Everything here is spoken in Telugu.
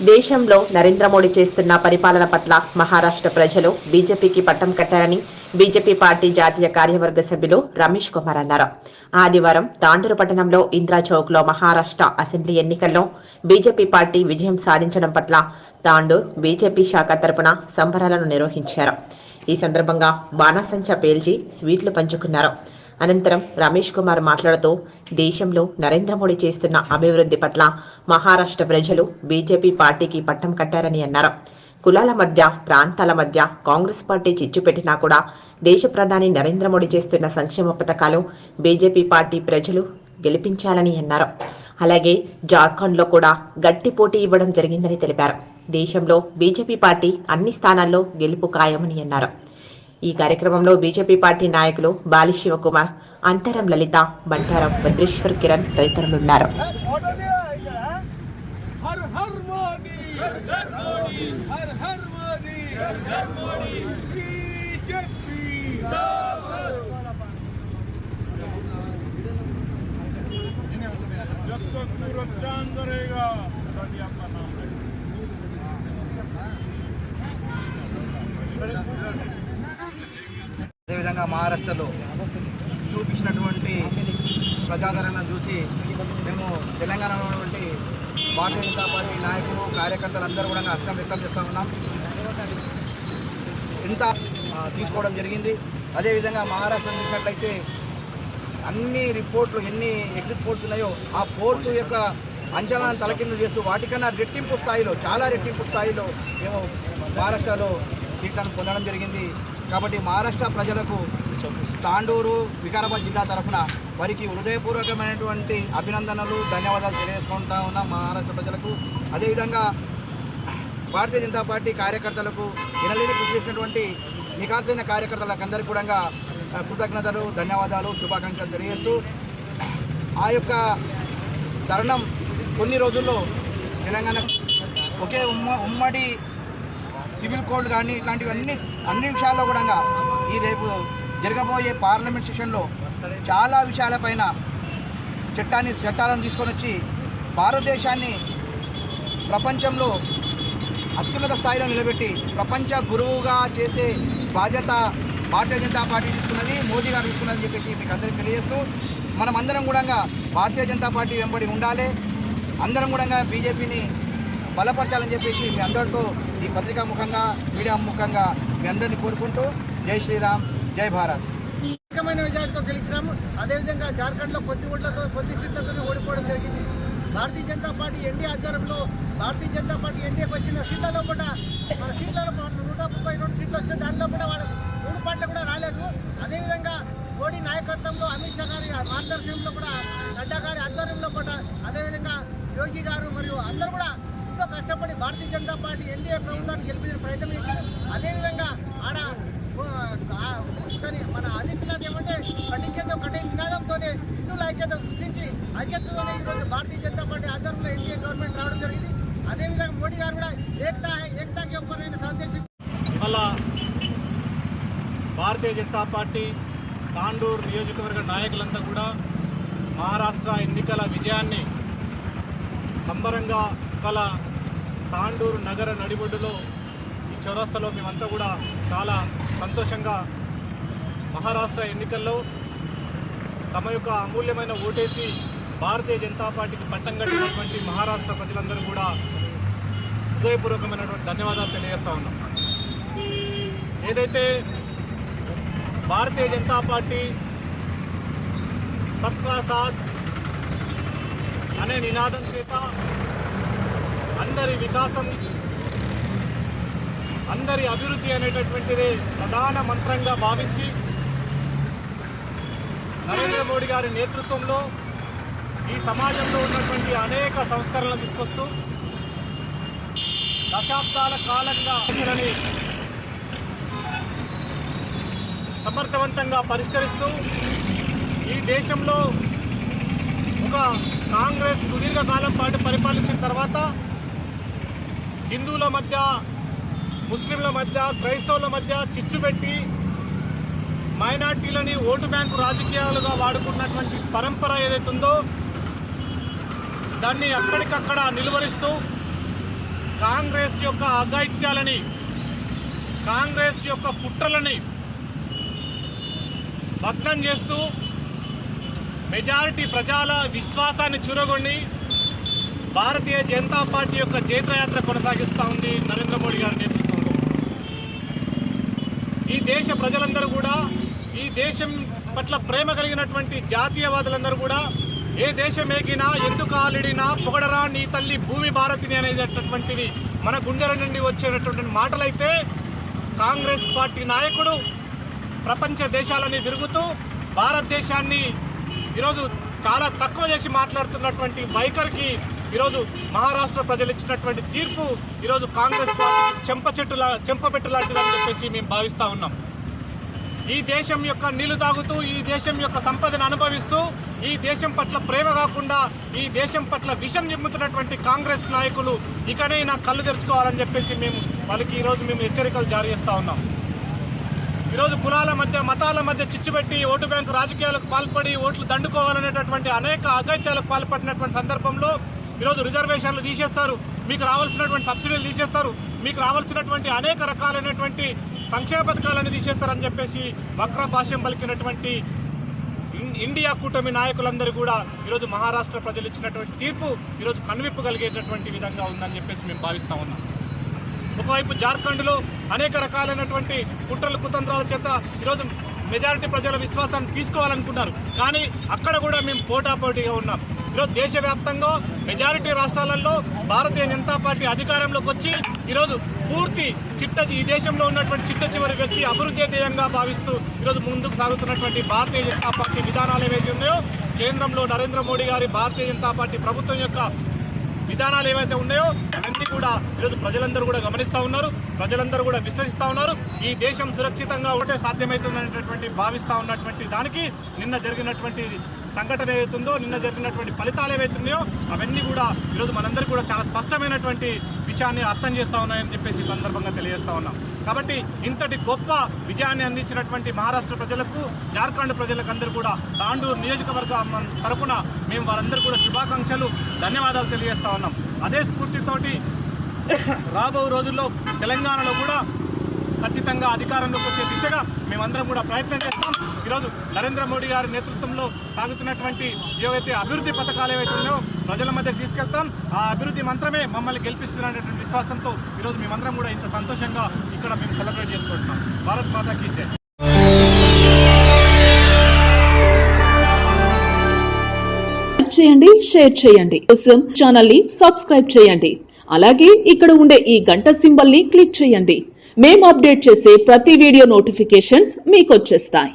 దేశంలో నరేంద్ర మోడీ చేస్తున్న పరిపాలన పట్ల మహారాష్ట్ర ప్రజలు బీజేపీకి పట్టం కట్టారని బీజేపీ పార్టీ జాతీయ కార్యవర్గ సభ్యులు రమేష్ కుమార్ అన్నారు. ఆదివారం తాండూరు పట్టణంలో ఇందిరా చౌక్లో మహారాష్ట్ర అసెంబ్లీ ఎన్నికల్లో బీజేపీ పార్టీ విజయం సాధించడం పట్ల తాండూర్ బీజేపీ శాఖ తరపున సంబరాలను నిర్వహించారు. ఈ సందర్భంగా బాణాసంచా పేల్చి స్వీట్లు పంచుకున్నారు. అనంతరం రమేష్ కుమార్ మాట్లాడుతూ దేశంలో నరేంద్ర మోడీ చేస్తున్న అభివృద్ధి పట్ల మహారాష్ట్ర ప్రజలు బీజేపీ పార్టీకి పట్టం కట్టారని అన్నారు. కులాల మధ్య ప్రాంతాల మధ్య కాంగ్రెస్ పార్టీ చిచ్చు పెట్టినా కూడా దేశ ప్రధాని నరేంద్ర మోడీ చేస్తున్న సంక్షేమ పథకాలు బీజేపీ పార్టీ ప్రజలు గెలిపించాలని అన్నారు. అలాగే జార్ఖండ్లో కూడా గట్టి పోటీ ఇవ్వడం జరిగిందని తెలిపారు. దేశంలో బీజేపీ పార్టీ అన్ని స్థానాల్లో గెలుపు ఖాయమని అన్నారు. ఈ కార్యక్రమంలో బీజేపీ పార్టీ నాయకులు బాలి శివకుమార్ అంతరం లలిత బంటారం భద్రేశ్వర్ కిరణ్ తదితరులున్నారు हर हर मोदी మహారాష్ట్రలో చూపించినటువంటి ప్రజాదరణ చూసి మేము తెలంగాణలో ఉన్నటువంటి భారతీయ జనతా పార్టీ నాయకులు కార్యకర్తలు అందరూ కూడా హర్షం వ్యక్తం చేస్తూ ఉన్నాం. ఇంత తీసుకోవడం జరిగింది. అదేవిధంగా మహారాష్ట్ర చూసినట్లయితే అన్ని రిపోర్ట్లు ఎన్ని ఎగ్జిట్ పోల్స్ ఉన్నాయో ఆ పోల్స్ యొక్క అంచనాలను తలకిందులు చేస్తూ వాటికన్నా రెట్టింపు స్థాయిలో చాలా రెట్టింపు స్థాయిలో మేము మహారాష్ట్రలో సీట్లను పొందడం జరిగింది. కాబట్టి మహారాష్ట్ర ప్రజలకు తాండూరు వికారాబాద్ జిల్లా తరఫున వారికి హృదయపూర్వకమైనటువంటి అభినందనలు ధన్యవాదాలు తెలియజేసుకుంటా ఉన్నాం మహారాష్ట్ర ప్రజలకు. అదేవిధంగా భారతీయ జనతా పార్టీ కార్యకర్తలకు ఇనలేని కృషి చేసినటువంటి నికాసైన కార్యకర్తలకందరికీ కూడా కృతజ్ఞతలు ధన్యవాదాలు శుభాకాంక్షలు తెలియజేస్తూ ఆ యొక్క తరుణం కొన్ని రోజుల్లో తెలంగాణ ఒకే ఉమ్మ ఉమ్మడి సివిల్ కోడ్ కానీ ఇట్లాంటివి అన్ని అన్ని విషయాల్లో కూడా ఈ రేపు జరగబోయే పార్లమెంట్ సెషన్లో చాలా విషయాలపైన చట్టాన్ని చట్టాలను తీసుకొని వచ్చి భారతదేశాన్ని ప్రపంచంలో అత్యున్నత స్థాయిలో నిలబెట్టి ప్రపంచ గురువుగా చేసే బాధ్యత భారతీయ జనతా పార్టీ తీసుకున్నది మోదీ గారు తీసుకున్నదని చెప్పేసి మీకు అందరికీ తెలియజేస్తూ మనం అందరం కూడా భారతీయ జనతా పార్టీ వెంబడి ఉండాలి. అందరం కూడా బీజేపీని బలపరచాలని చెప్పేసి మీ అందరితో ఈ పత్రికా ముఖంగా మీడియా ముఖంగా మీ అందరినీ కోరుకుంటూ జై శ్రీరామ్ జై భారత్. అధికమైన విజయాలతో గెలిచినాము. అదేవిధంగా జార్ఖండ్లో కొద్ది ఓట్లతో కొద్ది సీట్లతో ఓడిపోవడం జరిగింది. భారతీయ జనతా పార్టీ ఎన్డీ ఆధ్వర్యంలో భారతీయ జనతా పార్టీ ఎన్డీఏకి వచ్చిన సీట్లలో కూడా మన సీట్లలో నూట ముప్పై రెండు సీట్లు వస్తే దానిలో కూడా వాళ్ళ మూడు పాటలు కూడా రాలేదు. అదేవిధంగా మోడీ నాయకత్వంలో అమిత్ షా గారి మార్గదర్శనంలో కూడా నడ్డా గారి ఆధ్వర్యంలో కూడా అదేవిధంగా యోగి గారు మరియు అందరూ కూడా భారతీయ జనతా పార్టీ ఎన్డీఏ ప్రభుత్వాన్ని గెలిపించిన ప్రయత్నం చేసి అదేవిధంగా ఆడ మన ఆదిత్యనాథ్ ఏమంటే కఠికేతం కఠిన నినాదంతో హిందువుల ఐక్యత సృష్టించి ఐక్యతతోనే ఈరోజు భారతీయ జనతా పార్టీ ఆధ్వర్యంలో ఎన్డీఏ గవర్నమెంట్ రావడం జరిగింది. అదేవిధంగా మోడీ గారు కూడా ఏకతా ఏకతాకి ఒక్కరైన సందేశం మళ్ళా భారతీయ జనతా పార్టీ తాండూరు నియోజకవర్గ నాయకులంతా కూడా మహారాష్ట్ర ఎన్నికల విజయాన్ని సంబరంగా కళ తాండూరు నగర నడిబొడ్డులో ఈ చౌరస్తాలో మేమంతా కూడా చాలా సంతోషంగా మహారాష్ట్ర ఎన్నికల్లో తమ యొక్క అమూల్యమైన ఓటేసి భారతీయ జనతా పార్టీకి పట్టం కట్టినటువంటి మహారాష్ట్ర ప్రజలందరూ కూడా హృదయపూర్వకమైనటువంటి ధన్యవాదాలు తెలియజేస్తా ఉన్నాం. ఏదైతే భారతీయ జనతా పార్టీ సబ్కా సాత్ అనే నినాదం చేత అందరి వికాసం అందరి అభివృద్ధి అనేటటువంటిది ప్రధాన మంత్రంగా భావించి నరేంద్ర మోడీ గారి నేతృత్వంలో ఈ సమాజంలో ఉన్నటువంటి అనేక సంస్కరణలు తీసుకొస్తూ దశాబ్దాల కాలంగా సమస్యలని సమర్థవంతంగా పరిష్కరిస్తూ ఈ దేశంలో ఒక కాంగ్రెస్ సుదీర్ఘకాలం పాటు పరిపాలించిన తర్వాత హిందువుల మధ్య ముస్లింల మధ్య క్రైస్తవుల మధ్య చిచ్చు పెట్టి మైనార్టీలని ఓటు బ్యాంకు రాజకీయాలుగా వాడుకున్నటువంటి పరంపర ఏదైతే ఉందో దాన్ని అక్కడికక్కడ నిలువరిస్తూ కాంగ్రెస్ యొక్క అఘాయిత్యాలని కాంగ్రెస్ యొక్క పుట్టలని భగ్నం చేస్తూ మెజారిటీ ప్రజల విశ్వాసాన్ని చురగొని భారతీయ జనతా పార్టీ యొక్క జైత్రయాత్ర కొనసాగిస్తూ ఉంది నరేంద్ర మోడీ గారి నేతృత్వంలో. ఈ దేశ ప్రజలందరూ కూడా ఈ దేశం పట్ల ప్రేమ కలిగినటువంటి జాతీయవాదులందరూ కూడా ఏ దేశం ఎగినా ఎందుకు ఆలిడినా పొగడరా నీ తల్లి భూమి భారతిని అనేటటువంటిది మన గుండెల నుండి వచ్చేటటువంటి మాటలైతే కాంగ్రెస్ పార్టీ నాయకుడు ప్రపంచ దేశాలని తిరుగుతూ భారతదేశాన్ని ఈరోజు చాలా తక్కువ చేసి మాట్లాడుతున్నటువంటి వైఖరికి ఈరోజు మహారాష్ట్ర ప్రజలు ఇచ్చినటువంటి తీర్పు ఈరోజు కాంగ్రెస్ పార్టీ చెంప చెట్టులా చెంపపెట్టు లాంటిదని చెప్పేసి మేము భావిస్తూ ఉన్నాం. ఈ దేశం యొక్క నీళ్ళు తాగుతూ ఈ దేశం యొక్క సంపదను అనుభవిస్తూ ఈ దేశం పట్ల ప్రేమ కాకుండా ఈ దేశం పట్ల విషం నిమ్ముతున్నటువంటి కాంగ్రెస్ నాయకులు ఇకనైనా కళ్ళు తెరుచుకోవాలని చెప్పేసి మేము వాళ్ళకి ఈరోజు మేము హెచ్చరికలు జారీ చేస్తూ ఉన్నాం. ఈరోజు కులాల మధ్య మతాల మధ్య చిచ్చుపెట్టి ఓటు బ్యాంకు రాజకీయాలకు పాల్పడి ఓట్లు దండుకోవాలనేటటువంటి అనేక అగత్యాలకు పాల్పడినటువంటి సందర్భంలో ఈరోజు రిజర్వేషన్లు తీసేస్తారు. మీకు రావాల్సినటువంటి సబ్సిడీలు తీసేస్తారు. మీకు రావాల్సినటువంటి అనేక రకాలైనటువంటి సంక్షేమ పథకాలను తీసేస్తారని చెప్పేసి వక్ర భాష్యం పలికినటువంటి ఇండియా కూటమి నాయకులందరూ కూడా ఈరోజు మహారాష్ట్ర ప్రజలు ఇచ్చినటువంటి తీర్పు ఈరోజు కనువిప్పు కలిగేటటువంటి విధంగా ఉందని చెప్పేసి మేము భావిస్తూ ఉన్నాం. ఒకవైపు జార్ఖండ్లో అనేక రకాలైనటువంటి కుట్రలు కుతంత్రాల చేత ఈరోజు మెజారిటీ ప్రజల విశ్వాసాన్ని తీసుకోవాలనుకున్నారు. కానీ అక్కడ కూడా మేము పోటాపోటీగా ఉన్నాం. ఈరోజు దేశవ్యాప్తంగా మెజారిటీ రాష్ట్రాలలో భారతీయ జనతా పార్టీ అధికారంలోకి వచ్చి ఈరోజు పూర్తి చిట్ట ఈ దేశంలో ఉన్నటువంటి చిట్ట చివరి వ్యక్తి అభివృద్ధి ధ్యేయంగా భావిస్తూ ఈరోజు ముందుకు సాగుతున్నటువంటి భారతీయ జనతా పార్టీ విధానాలు ఏవైతే ఉన్నాయో కేంద్రంలో నరేంద్ర మోడీ గారి భారతీయ జనతా పార్టీ ప్రభుత్వం యొక్క విధానాలు ఏవైతే ఉన్నాయో అన్ని కూడా ఈరోజు ప్రజలందరూ కూడా గమనిస్తూ ఉన్నారు ప్రజలందరూ కూడా విశ్వసిస్తూ ఉన్నారు. ఈ దేశం సురక్షితంగా ఉంటే సాధ్యమవుతుందనేటటువంటి భావిస్తూ ఉన్నటువంటి దానికి నిన్న జరిగినటువంటి సంఘటన ఏదైతుందో నిన్న జరిగినటువంటి ఫలితాలు ఏవైతున్నాయో అవన్నీ కూడా ఈరోజు మనందరూ కూడా చాలా స్పష్టమైనటువంటి విషయాన్ని అర్థం చేస్తూ ఉన్నాయని చెప్పేసి ఈ సందర్భంగా తెలియజేస్తా ఉన్నాం. కాబట్టి ఇంతటి గొప్ప విజయాన్ని అందించినటువంటి మహారాష్ట్ర ప్రజలకు జార్ఖండ్ ప్రజలకు అందరూ కూడా తాండూరు నియోజకవర్గ తరఫున మేము వారందరూ కూడా శుభాకాంక్షలు ధన్యవాదాలు తెలియజేస్తా ఉన్నాం. అదే స్ఫూర్తితోటి రాబో రోజుల్లో తెలంగాణలో కూడా ఖచ్చితంగా అధికారంలోకి వచ్చే దిశగా మేమందరం కూడా ప్రయత్నం చేస్తాం. ఈరోజు నరేంద్ర మోడీ గారి నేతృత్వంలో సాగుతున్నటువంటి ఏవైతే అభివృద్ధి పథకాలు ఏవైతే ఉన్నాయో ప్రజల మధ్య తీసుకెళ్తాం. ఆ అభివృద్ధి మంత్రమే మమ్మల్ని గెలిపిస్తున్నటువంటి విశ్వాసంతో ఈరోజు మేమందరం కూడా ఇంత సంతోషంగా ఇక్కడ మేము సెలబ్రేట్ చేసుకుంటున్నాం. భారత్ మాతాకి జై. చేయండి షేర్ చేయండి. కోసం ఛానల్ని సబ్స్క్రైబ్ చేయండి. అలాగే ఇక్కడ ఉండే ఈ గంట సింబల్ని క్లిక్ చేయండి. మేము అప్డేట్ చేసే ప్రతి వీడియో నోటిఫికేషన్స్ మీకు వచ్చేస్తాయి.